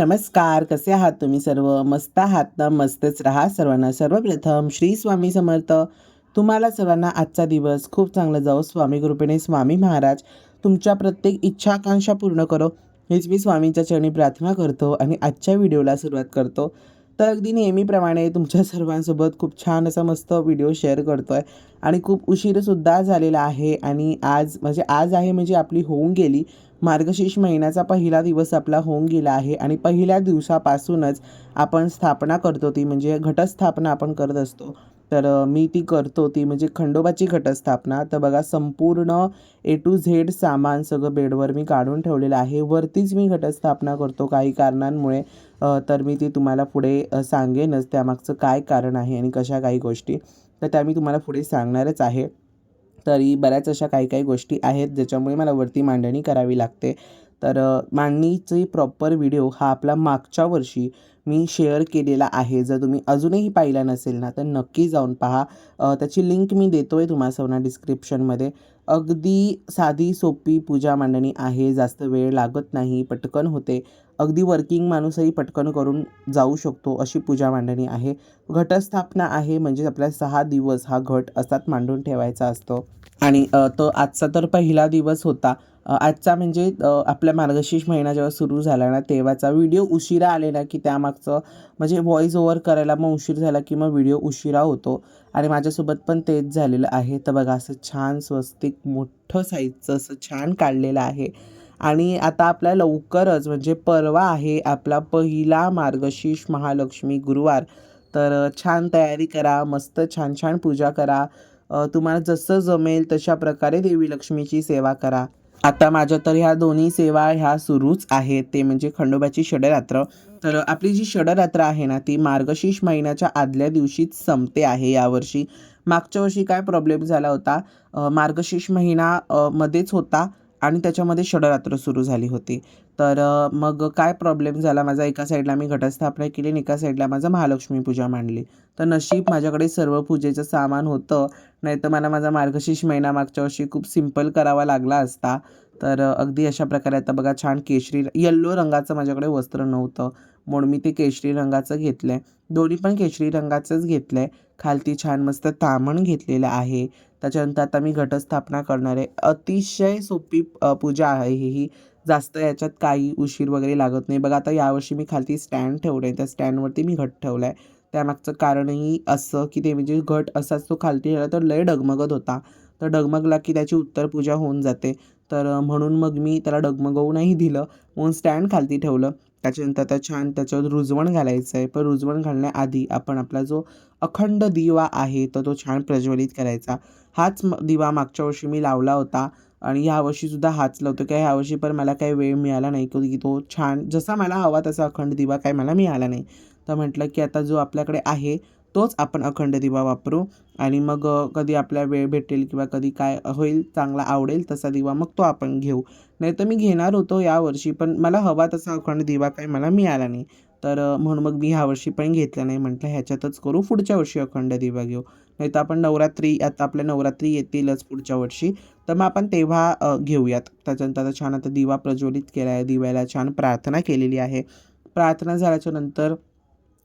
नमस्कार. कसे आहात तुम्ही सर्व? मस्त आहात ना? मस्तच राहा. सर्वांना सर्वप्रथम श्री स्वामी समर्थ. तुम्हाला सर्वांना आजचा दिवस खूप चांगला जाओ स्वामी कृपेने स्वामी महाराज तुमच्या प्रत्येक इच्छा आकांक्षा पूर्ण करो. हेच मी स्वामींच्या चरणी प्रार्थना करतो आणि आजच्या व्हिडिओला सुरुवात करतो. तर अगदी नेहमीप्रमाणे तुमच्या सर्वांसोबत खूप छान असा मस्त व्हिडिओ शेअर करतो आहे आणि खूप उशीरसुद्धा झालेला आहे. आणि आज म्हणजे आज आहे म्हणजे आपली होऊन गेली. मार्गशीर्ष महिन्याचा पहिला दिवस आपला होऊन गेला आहे आणि पहिल्या दिवसापासूनच आपण स्थापना करतो ती म्हणजे घटस्थापना आपण करत असतो. तर मी ती करतो ती म्हणजे खंडोबाची घटस्थापना. तर बघा संपूर्ण ए टू झेड सामान सगळं बेडवर मी काढून ठेवलेलं आहे. वरतीच मी घटस्थापना करतो काही कारणांमुळे. तर मी ती तुम्हाला पुढे सांगेनच त्यामागचं काय कारण आहे आणि कशा काही गोष्टी. तर त्या मी तुम्हाला पुढे सांगणारच आहे. तरी बऱ्याच अशा काही काही गोष्टी आहेत ज्याच्यामुळे मला वरती मांडणी करावी लागते. तर मांडणीचे मांडणीची प्रॉपर व्हिडिओ हा आपला मागच्या वर्षी मी शेअर केलेला आहे. जर तुम्ही अजूनही पाहिला नसेल ना तर नक्की जाऊन पहा. त्याची लिंक मी देतो आहे तुम्हाला सर्वांना डिस्क्रिप्शनमध्ये अगदी साधी सोपी पूजा मांडणी आहे. जास्त वेळ लागत नाही. पटकन होते. अगदी वर्किंग माणूसही पटकन करून जाऊ शकतो अशी पूजा मांडणी आहे. घटस्थापना आहे म्हणजे आपल्या सहा दिवस हा घट असाच मांडून ठेवायचा असतो. आणि तो आजचा तर पहिला दिवस होता. आजचा म्हणजे आपला मार्गशीर्ष महिना जेव्हा सुरू झाला ना तेव्हाचा व्हिडिओ उशिरा आलेला की त्यामागचं म्हणजे व्हॉइस ओव्हर करायला मग उशीर झाला की मग व्हिडिओ उशिरा होतो. आणि माझ्यासोबत पण तेच झालेलं आहे. तर बघा असं छान स्वस्तिक मोठं साईजचं असं छान काढलेलं आहे. आणि आता आपल्या लवकरच म्हणजे परवा आहे आपला पहिला मार्गशीर्ष महालक्ष्मी गुरुवार. तर छान तयारी करा मस्त छान छान पूजा करा. तुम्हाला जसं जमेल तशा प्रकारे देवी लक्ष्मीची सेवा करा. आता माझ्या तर ह्या दोन्ही सेवा ह्या सुरूच आहेत. ते म्हणजे खंडोबाची षडरात्र. तर आपली जी षडरात्र आहे ना ती मार्गशीर्ष महिन्याच्या आदल्या दिवशीच संपते आहे यावर्षी. मागच्या वर्षी काय प्रॉब्लेम झाला होता? मार्गशीर्ष महिना मध्येच होता आणि त्याच्यामध्ये षडरात्र सुरू झाली होती. तर मग काय प्रॉब्लेम झाला? माझा एका साईडला मी घटस्थापना केली आणि एका साईडला माझं महालक्ष्मी पूजा मांडली. तर नशीब माझ्याकडे सर्व पूजेचं सामान होतं. नाही तर मला माझा मार्गशीर्ष महिना मागच्या वर्षी खूप सिंपल करावा लागला असता. तर अगदी अशा प्रकारे आता बघा छान केशरी येल्लो रंगाचं माझ्याकडे वस्त्र नव्हतं. म्हणून मी ते केशरी रंगाचं घेतलं आहे दोन्ही पण केशरी रंगाचंच घेतलं आहे खालती छान मस्त तामण घेतलेलं आहे. त्याच्यानंतर आता मी घटस्थापना करणार आहे. अतिशय सोपी पूजा आहे ही. जास्त याच्यात काही उशीर वगैरे लागत नाही. बघा आता यावर्षी मी खालती स्टँड ठेवलं आहे त्या स्टँडवरती मी घट ठेवला आहे त्यामागचं कारणही असं की ते म्हणजे घट असाच तो खालती ठेवला तर लय डगमगत होता. तर डगमगला की त्याची उत्तर पूजा होऊन जाते. तर म्हणून मग मी त्याला डगमगवू नाही दिलं. म्हणून स्टँड खालती ठेवलं. त्याच्यानंतर आता छान त्याच्यावर रुजवण घालायचं आहे. पण रुजवण घालण्याआधी आपण आपला जो अखंड दिवा आहे तर तो छान प्रज्वलित करायचा. हाच म- दिवा मागच्या वर्षी मी लावला होता आणि ह्यावर्षीसुद्धा हाच लावतो. काय ह्या वर्षी पण मला काही वेळ मिळाला नाही की तो छान जसा मला हवा तसा अखंड दिवा काय मला मिळाला नाही. तर म्हटलं की आता जो आपल्याकडे आहे तोच आपण अखंड दिवा वापरू आणि मग कधी आपल्या वेळ भेटेल किंवा कधी काय होईल चांगला आवडेल तसा दिवा मग तो आपण घेऊ. नाही तर मी घेणार होतो यावर्षी पण मला हवा तसा अखंड दिवा काही मला मिळाला नाही. तर म्हणून मग मी ह्यावर्षी पण घेतला नाही. म्हटलं ह्याच्यातच करू पुढच्या वर्षी अखंड दिवा घेऊ. नाही तर आपण नवरात्री आता आपल्या नवरात्री येतीलच पुढच्या वर्षी. तर मग आपण तेव्हा घेऊयात. त्याच्यानंतर आता छान आता दिवा प्रज्वलित केला आहे. दिव्याला छान प्रार्थना केलेली आहे. प्रार्थना झाल्याच्यानंतर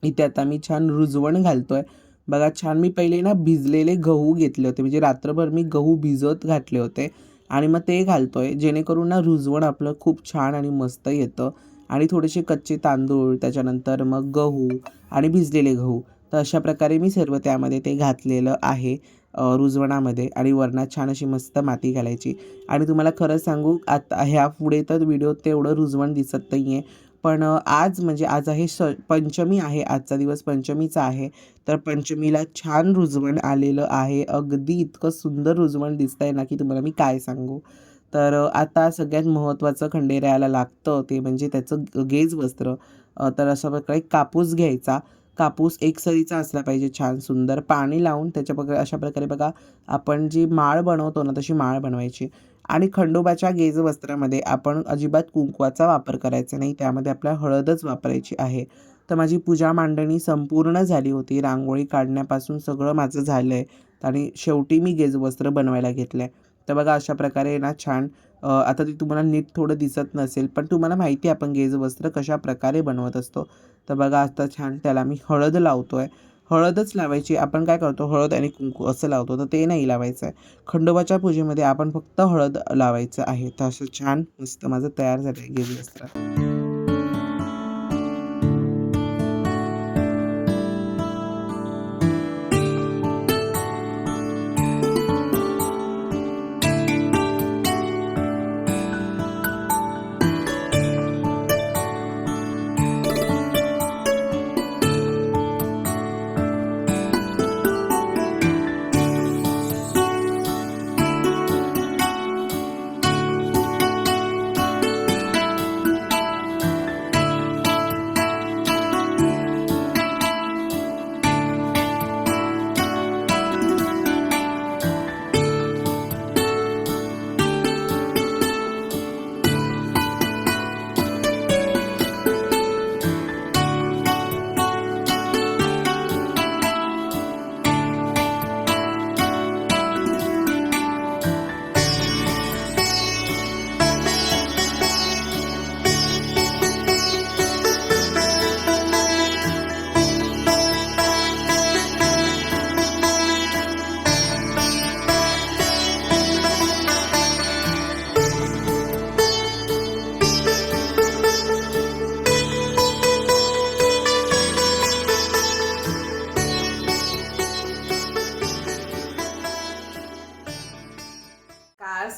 इथे आता मी छान रुजवण घालतो आहे बघा छान मी पहिले ना भिजलेले गहू घेतले होते. म्हणजे रात्रभर मी गहू भिजत घातले होते. आणि मग ते घालतो आहे जेणेकरून ना रुजवण आपलं खूप छान आणि मस्त येतं. आणि थोडेसे कच्चे तांदूळ त्याच्यानंतर मग गहू आणि भिजलेले गहू. तर अशा प्रकारे मी सर्व त्यामध्ये ते घातलेलं आहे रुजवणामध्ये. आणि वरणात छान अशी मस्त माती घालायची. आणि तुम्हाला खरं सांगू आता ह्या पुढे तर व्हिडिओ तेवढं रुजवण दिसत नाही आहे पण आज म्हणजे आज आहे स पंचमी आहे आजचा दिवस पंचमीचा आहे. तर पंचमीला छान रुजवण आलेलं आहे. अगदी इतकं सुंदर रुजवण दिसतं आहे ना की तुम्हाला मी काय सांगू. तर आता सगळ्यात महत्त्वाचं खंडेरायाला लागतं ते म्हणजे त्याचं गेज वस्त्र. तर अशा प्रकारे कापूस घ्यायचा. कापूस एक सरीचा असला पाहिजे छान सुंदर. पाणी लावून त्याच्या प्रकारे अशा प्रकारे बघा आपण जी माळ बनवतो ना तशी माळ बनवायची. आणि खंडोबाच्या गेज वस्त्रामध्ये आपण अजिबात कुंकवाचा वापर करायचा नाही. त्यामध्ये आपल्याला हळदच वापरायची आहे. तर माझी पूजा मांडणी संपूर्ण झाली होती. रांगोळी काढण्यापासून सगळं माझं झालं आहे आणि शेवटी मी गेज वस्त्र बनवायला घेतलं आहे तर बघा अशा प्रकारे ना छान. आता ते तुम्हाला नीट थोडं दिसत नसेल पण तुम्हाला माहिती आहे आपण गेज वस्त्र कशा प्रकारे बनवत असतो. तर बघा आता छान त्याला मी हळद लावतो आहे हळदच लावायची. आपण काय करतो हळद आणि कुंकू असं लावतो. तर ते नाही लावायचं आहे खंडोबाच्या पूजेमध्ये आपण फक्त हळद लावायचं आहे. तर असं छान मस्त माझं तयार झालं आहे असतात.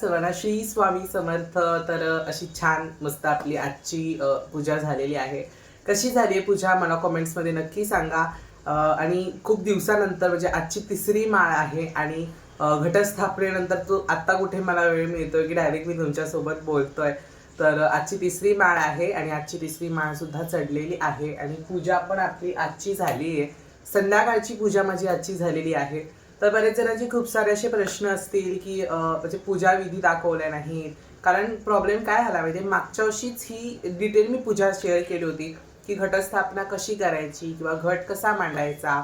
सर्वांना श्री स्वामी समर्थ तर अशी छान मस्त आपली आजची पूजा झालेली आहे कशी झाली आहे पूजा मला कॉमेंट्समध्ये नक्की सांगा आणि खूप दिवसानंतर म्हणजे आजची तिसरी माळ आहे आणि घटस्थापनेनंतर तो आत्ता कुठे मला वेळ मिळतोय की डायरेक्ट मी तुमच्यासोबत बोलतोय तर आजची तिसरी माळ आहे आणि आजची तिसरी माळसुद्धा चढलेली आहे आणि पूजा पण आपली आजची झाली आहे संध्याकाळची पूजा माझी आजची झालेली आहे तर बरेच जणांचे खूप सारे असे प्रश्न असतील की म्हणजे पूजा विधी दाखवल्या नाहीत. कारण प्रॉब्लेम काय झाला माहिती मागच्या वर्षीच ही डिटेल मी पूजा शेअर केली होती की घटस्थापना कशी करायची किंवा घट कसा मांडायचा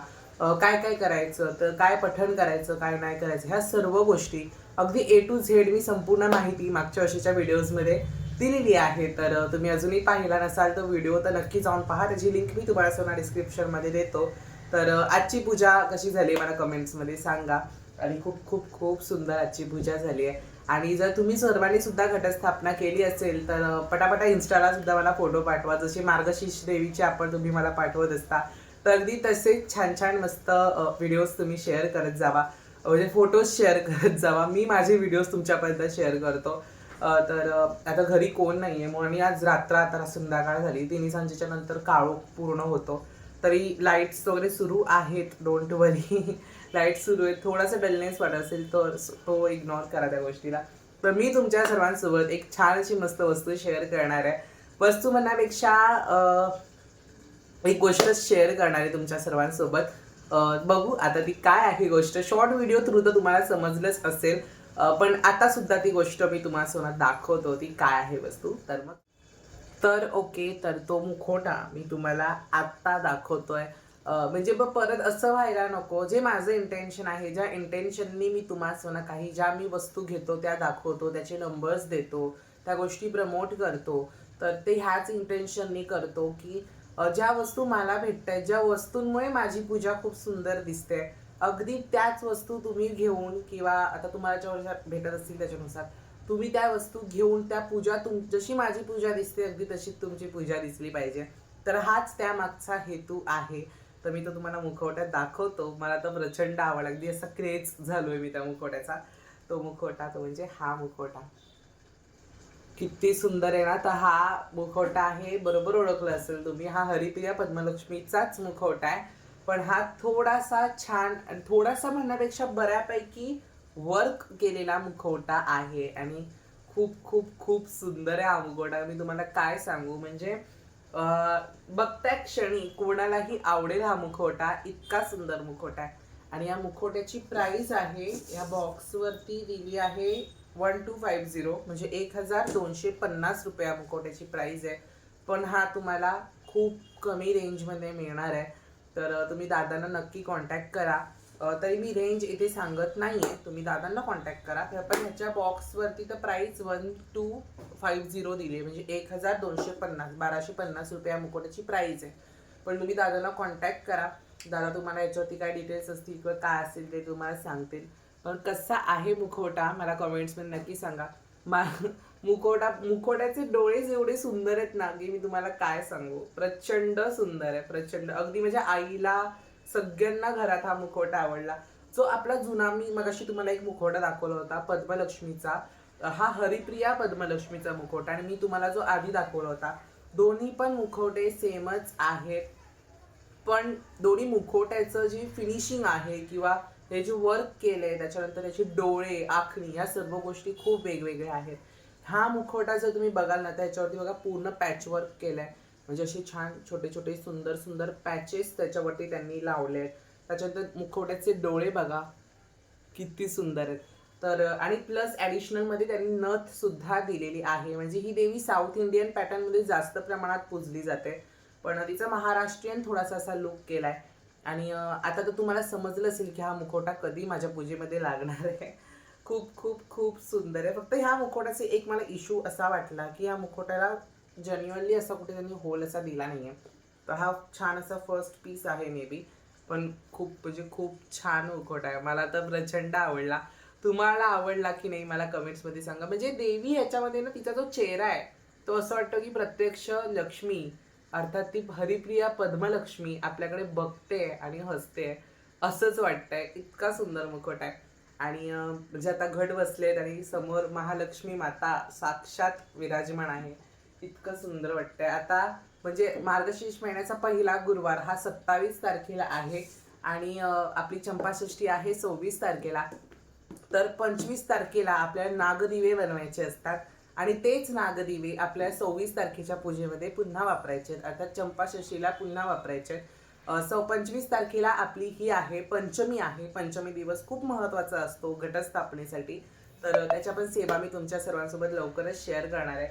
काय काय करायचं तर काय पठण करायचं काय नाही करायचं ह्या सर्व गोष्टी अगदी ए टू झेड मी संपूर्ण माहिती मागच्या वर्षीच्या व्हिडिओजमध्ये दिलेली आहे. तर तुम्ही अजूनही पाहिला नसाल तर व्हिडिओ तर नक्की जाऊन पहा. त्याची लिंक मी तुम्हाला सोना डिस्क्रिप्शनमध्ये देतो. तर आजची पूजा कशी झाली मला कमेंट्समध्ये सांगा. आणि खूप खूप खूप सुंदर आजची पूजा झाली आहे. आणि जर तुम्ही सर्वांनी सुद्धा घटस्थापना केली असेल तर पटापटा इन्स्टाला सुद्धा मला फोटो पाठवा. जसे मार्गशीर्ष देवीचे आपण तुम्ही मला पाठवत असता तर ती तसेच छान छान मस्त व्हिडिओज तुम्ही शेअर करत जावा. म्हणजे फोटोज शेअर करत जावा. मी माझे व्हिडिओज तुमच्यापर्यंत शेअर करतो. तर आता घरी कोण नाही आहे म्हणून मी आज रात्र आता संध्याकाळ झाली. तिन्ही सांजेच्या नंतर काळोख पूर्ण होतो. तरी लाईट्स वगैरे सुरू आहेत डोंट वरी लाइट सुरू आहेत. थोडासा डलनेस वाटत असेल तर तो इग्नोर करा त्या गोष्टीला. तर मी तुमच्या सर्वांसोबत एक छान अशी मस्त वस्तू शेअर करणार आहे. वस्तू म्हणण्यापेक्षा एक गोष्ट शेअर करणार आहे तुमच्या सर्वांसोबत. बघू आता ती काय आहे गोष्ट. शॉर्ट व्हिडिओ थ्रू तर तुम्हाला समजलंच असेल. पण आता सुद्धा ती गोष्ट मी तुम्हाला सोनात दाखवतो. ती काय आहे वस्तू? तर मग तर ओके तर तो मुखोटा मी तुम्हाला आत्ता दाखवतोय. म्हणजे मग परत असं व्हायला नको. जे माझं इंटेन्शन आहे ज्या इंटेन्शननी मी तुम्हाला काही ज्या मी वस्तू घेतो त्या दाखवतो त्याचे नंबर्स देतो त्या गोष्टी प्रमोट करतो तर ते ह्याच इंटेन्शननी करतो की ज्या वस्तू मला भेटत आहेत ज्या वस्तूंमुळे माझी पूजा खूप सुंदर दिसते अगदी त्याच वस्तू तुम्ही घेऊन किंवा आता तुम्हाला ज्या वर्षात भेटत असतील त्याच्यानुसार तुम्ही त्या वस्तू घेऊन त्या पूजा तुम जशी माझी पूजा दिसते अगदी तशीच तुमची पूजा दिसली पाहिजे. तर हाच त्या मागचा हेतू आहे. तर मी तो तुम्हाला मुखवट्यात दाखवतो. मला तर प्रचंड आवड अगदी असा क्रेज झालोय मी त्या मुखवट्याचा. तो मुखवटा तो म्हणजे हा मुखवटा. किती सुंदर आहे ना तर हा मुखवटा आहे बरोबर ओळखलं असेल तुम्ही. हा हरिप्रिया पद्मलक्ष्मीचाच मुखवटा आहे. पण हा थोडासा छान आणि थोडासा म्हणण्यापेक्षा बऱ्यापैकी वर्क केलेला मुखवटा आहे आणि खूप खूप खूप सुंदर आहे हा मुखवटा मी तुम्हाला काय सांगू? म्हणजे बघत्या क्षणी कोणालाही आवडेल हा मुखवटा इतका सुंदर मुखवटा आहे. आणि या मुखवट्याची प्राइस आहे या बॉक्सवरती दिली आहे वन टू फाईव्ह झिरो म्हणजे एक हजार दोनशे पन्नास रुपये या मुखवट्याची प्राइस आहे. पण हा तुम्हाला खूप कमी रेंजमध्ये मिळणार आहे. तर तुम्ही दादांना नक्की कॉन्टॅक्ट करा. तरी मी रेंज इथे सांगत नाही आहे तुम्ही दादांना कॉन्टॅक्ट करा. तर पण ह्याच्या बॉक्सवरती तर price one two five zero दिली आहे म्हणजे एक हजार दोनशे पन्नास बाराशे पन्नास रुपया मुकोटाची प्राईस आहे. पण तुम्ही दादांना कॉन्टॅक्ट करा. दादा तुम्हाला याच्यावरती काय डिटेल्स असतील किंवा काय असेल ते तुम्हाला सांगतील. पण कसा आहे मुखवटा मला कमेंट्समध्ये नक्की सांगा. मा मुखवटा मुखवट्याचे डोळे एवढे सुंदर आहेत ना की मी तुम्हाला काय सांगू? प्रचंड सुंदर आहे प्रचंड. अगदी माझ्या आईला सगळ्यांना घरात हा मुखवटा आवडला. जो आपला जुना मी मगाशी तुम्हाला एक मुखवटा दाखवला होता पद्मलक्ष्मीचा. हा हरिप्रिया पद्मलक्ष्मीचा मुखवटा आणि मी तुम्हाला जो आधी दाखवला होता दोन्ही पण मुखवटे सेमच आहेत. पण दोन्ही मुखवट्याचं जी फिनिशिंग आहे किंवा हे जे वर्क केलंय त्याच्यानंतर त्याचे डोळे आखणी ह्या सर्व गोष्टी खूप वेगवेगळ्या आहेत. हा मुखवटा जर तुम्ही बघाल ना त्याच्यावरती बघा पूर्ण पॅच वर्क आहे म्हणजे असे छान छोटे छोटे सुंदर सुंदर पॅचेस त्याच्यावरती त्यांनी लावले आहेत. त्याच्यानंतर मुखवट्याचे डोळे बघा किती सुंदर आहेत. तर आणि प्लस ॲडिशनलमध्ये त्यांनी नथ सुद्धा दिलेली आहे. म्हणजे ही देवी साऊथ इंडियन पॅटर्नमध्ये जास्त प्रमाणात पूजली जाते. पण तिचा महाराष्ट्रीयन थोडासा असा लुक केला आहे आणि आता तर तुम्हाला समजलं असेल की हा मुखवटा कधी माझ्या पूजेमध्ये लागणार आहे. खूप खूप खूप सुंदर आहे. फक्त ह्या मुखवट्याचे एक मला इशू असा वाटला की ह्या मुखवट्याला जेन्युअनली असा कुठे त्यांनी होल असा दिला नाही आहे तर हा छान असा फर्स्ट पीस आहे मे बी पण खूप म्हणजे खूप छान मुखवटा आहे. मला तर प्रचंड आवडला. तुम्हाला आवडला की नाही मला कमेंट्समध्ये सांगा. म्हणजे देवी ह्याच्यामध्ये ना तिचा जो चेहरा आहे तो असं वाटतं की प्रत्यक्ष लक्ष्मी अर्थात ती हरिप्रिया पद्मलक्ष्मी आपल्याकडे बघते आणि हसते. असंच वाटतंय. इतका सुंदर मुखवट आहे. आणि म्हणजे आता घट बसलेत आणि समोर महालक्ष्मी माता साक्षात विराजमान आहे. इतकं सुंदर वाटतंय. आता म्हणजे मार्गशीर्ष महिन्याचा पहिला गुरुवार हा सत्तावीस तारखेला आहे आणि आपली चंपाषष्ठी आहे सव्वीस तारखेला. तर पंचवीस तारखेला आपल्याला नागदिवे बनवायचे असतात आणि तेच नागदिवे आपल्या सव्वीस तारखेच्या पूजेमध्ये पुन्हा वापरायचे आहेत. अर्थात चंपाषष्ठीला पुन्हा वापरायचे आहेत. सौ पंचवीस तारखेला आपली ही आहे पंचमी आहे. पंचमी दिवस खूप महत्त्वाचा असतो घटस्थापनेसाठी. तर त्याच्या पण सेवा मी तुमच्या सर्वांसोबत लवकरच शेअर करणार आहे.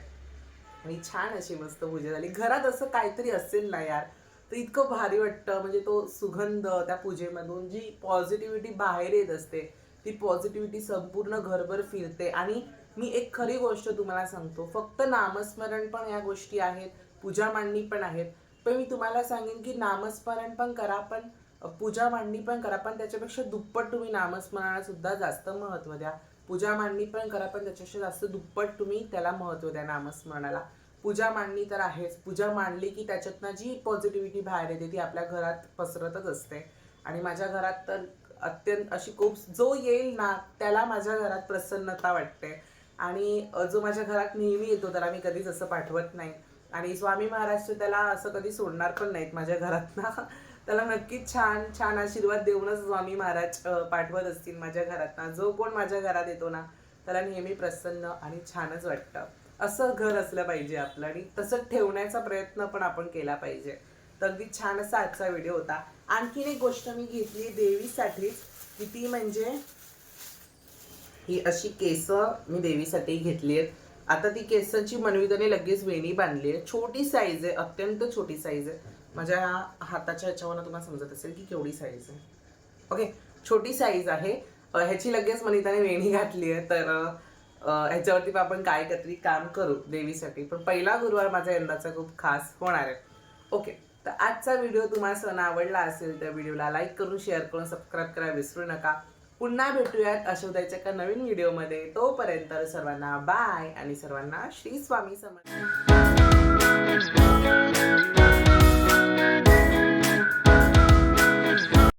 आणि छान अशी मस्त पूजा झाली. घरात असं काहीतरी असेल ना यार तर इतकं भारी वाटतं. म्हणजे तो सुगंध त्या पूजेमधून जी पॉझिटिव्हिटी बाहेर येत असते ती पॉझिटिव्हिटी संपूर्ण घरभर फिरते. आणि मी एक खरी गोष्ट तुम्हाला सांगतो फक्त नामस्मरण पण या गोष्टी आहेत पूजा मांडणी पण आहेत. पण मी तुम्हाला सांगेन की नामस्मरण पण करा पण पूजा मांडणी पण करा पण त्याच्यापेक्षा दुप्पट तुम्ही नामस्मरणाला सुद्धा जास्त महत्त्व द्या. पूजा मांडणी पण करा पण त्याच्याशी जास्त दुप्पट तुम्ही त्याला महत्त्व द्या नामस्मरणाला. पूजा मांडणी तर आहेच. पूजा मांडली की त्याच्यातनं जी पॉझिटिव्हिटी बाहेर येते ती आपल्या घरात पसरतच असते. आणि माझ्या घरात तर अत्यंत अशी खूप जो येईल ना त्याला माझ्या घरात प्रसन्नता वाटते. आणि जो माझ्या घरात नेहमी येतो त्याला मी कधीच असं पाठवत नाही. आणि स्वामी महाराज त्याला असं कधी सोडणार पण नाहीत माझ्या घरात ना. त्याला नक्कीच छान छान आशीर्वाद देऊनच स्वामी महाराज पाठवत असतील माझ्या घरातना जो कोण माझ्या घरात येतो ना त्याला नेहमी प्रसन्न आणि छानच वाटतं. असं घर असलं पाहिजे आपलं आणि तसं ठेवण्याचा प्रयत्न पण आपण केला पाहिजे. तर अगदी छान असा आजचा व्हिडिओ होता. आणखीन एक गोष्ट मी घेतली देवीसाठीच की ती म्हणजे ही अशी केस मी देवीसाठी घेतली आहेत. आता ती केसांची मनविताने लगेच वेणी बांधली आहे. छोटी साईज आहे अत्यंत छोटी साईज आहे. माझ्या हाताच्या ह्याच्यावरनं तुम्हाला समजत असेल की केवढी साईज आहे. ओके छोटी साईज आहे. ह्याची लगेच मनिताने वेणी घातली आहे तर ह्याच्यावरती पण आपण काय काहीतरी काम करू देवीसाठी. पण पहिला गुरुवार माझा यंदाचा खूप खास होणार आहे. ओके तर आजचा व्हिडिओ तुम्हाला सण आवडला असेल तर व्हिडिओला लाईक करून शेअर करून सबस्क्राईब करायला विसरू नका. पुन्हा भेटूयात अशा एका नवीन व्हिडिओमध्ये तोपर्यंत सर्वांना बाय आणि सर्वांना श्री स्वामी समर्थ.